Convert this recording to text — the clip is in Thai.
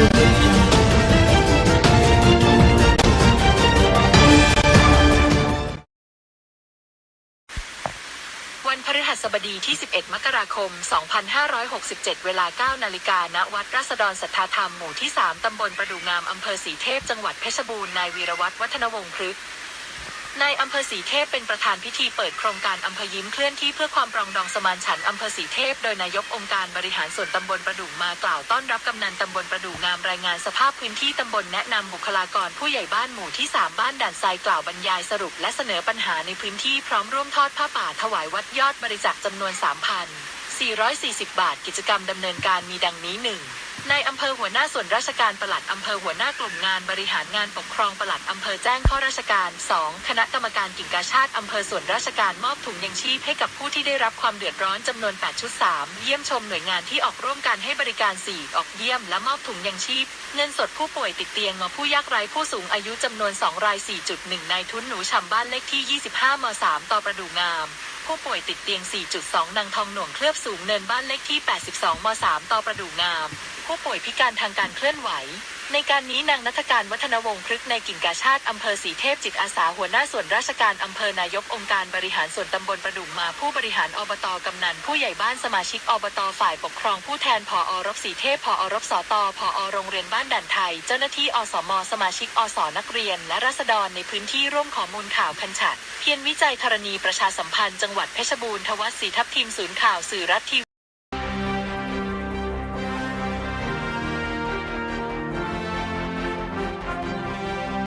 วันพฤหัสบดีที่ 11 มกราคม 2567 เวลา 9 นาฬิกา ณ วัดราษฎรศรัทธาธรรม หมู่ที่ 3 ตำบลประดูงาม อำเภอสีเทพ จังหวัดเพชรบูรณ์ นายวีรวัตรวัฒนวงศ์พฤก นายอำเภอสีเทพเป็นประธานพิธีเปิดโครงการอำเภอยิ้มเคลื่อนที่เพื่อความปรองดองสมานฉันท์อำเภอสีเทพ โดยนายกองค์การบริหารส่วนตำบลประดูงมากล่าวต้อนรับกำนันตำบลประดูงามรายงานสภาพพื้นที่ตำบลแนะนำบุคลากรผู้ใหญ่บ้านหมู่ที่ 3 บ้านด่านทรายกล่าวบรรยายสรุป และเสนอปัญหาในพื้นที่พร้อมร่วมทอดผ้าป่าถวายวัดยอดบริจาคจำนวน 3,440 บาทกิจกรรมดำเนินการมีดังนี้ 1. นายอำเภอหัวหน้าส่วนราชการปลัดอำเภอหัวหน้ากลุ่มงานบริหารงานปกครองปลัดอำเภอแจ้งข้อราชการ 2. คณะกรรมการกิ่งกาชาติอำเภอส่วนราชการมอบถุงยังชีพให้กับผู้ที่ได้รับความเดือดร้อนจำนวน 8 ชุด 3 เยี่ยมชมหน่วยงานที่ออกร่วมการให้บริการ 4 ออกเยี่ยมและมอบถุงยังชีพ เงินสดผู้ป่วยติดเตียงมาผู้ยากไร้ผู้สูงอายุจำนวน 2 ราย 4.1 นายทุนหนูชำบ้านเลขที่ 25ม3ต่อประดูงามผู้ป่วยติดเตียง 4.2 นางทองหน่วงเคลือบสูงเนินบ้านเลขที่ 82ม3ต่อประดูงาม ผู้ป่วยพิการทางการเคลื่อนไหว ในการนี้นางนัฐการวัฒนวงศ์พฤกในกิ่งกาชาติอำเภอสีเทพจิตอาสาหัวหน้าส่วนราชการอำเภอนายกองค์การบริหารส่วนตำบลประดุงมาผู้บริหารอบตกำนันผู้ใหญ่บ้านสมาชิกอบตฝ่ายปกครองผู้แทนพอรบสีเทพพอรบสตพอโรงเรียนบ้านด่านไทย เจ้าหน้าที่อสม สมาชิกอสนักเรียน และรัษฎรในพื้นที่ร่วมข้อมูลข่าวคันฉัดเพียรวิจัยธรณีประชาสัมพันธ์จังหวัดเพชรบูรณ์ทวัฒน์ศรีทัพทีมศูนย์ข่าวสื่อรัฐที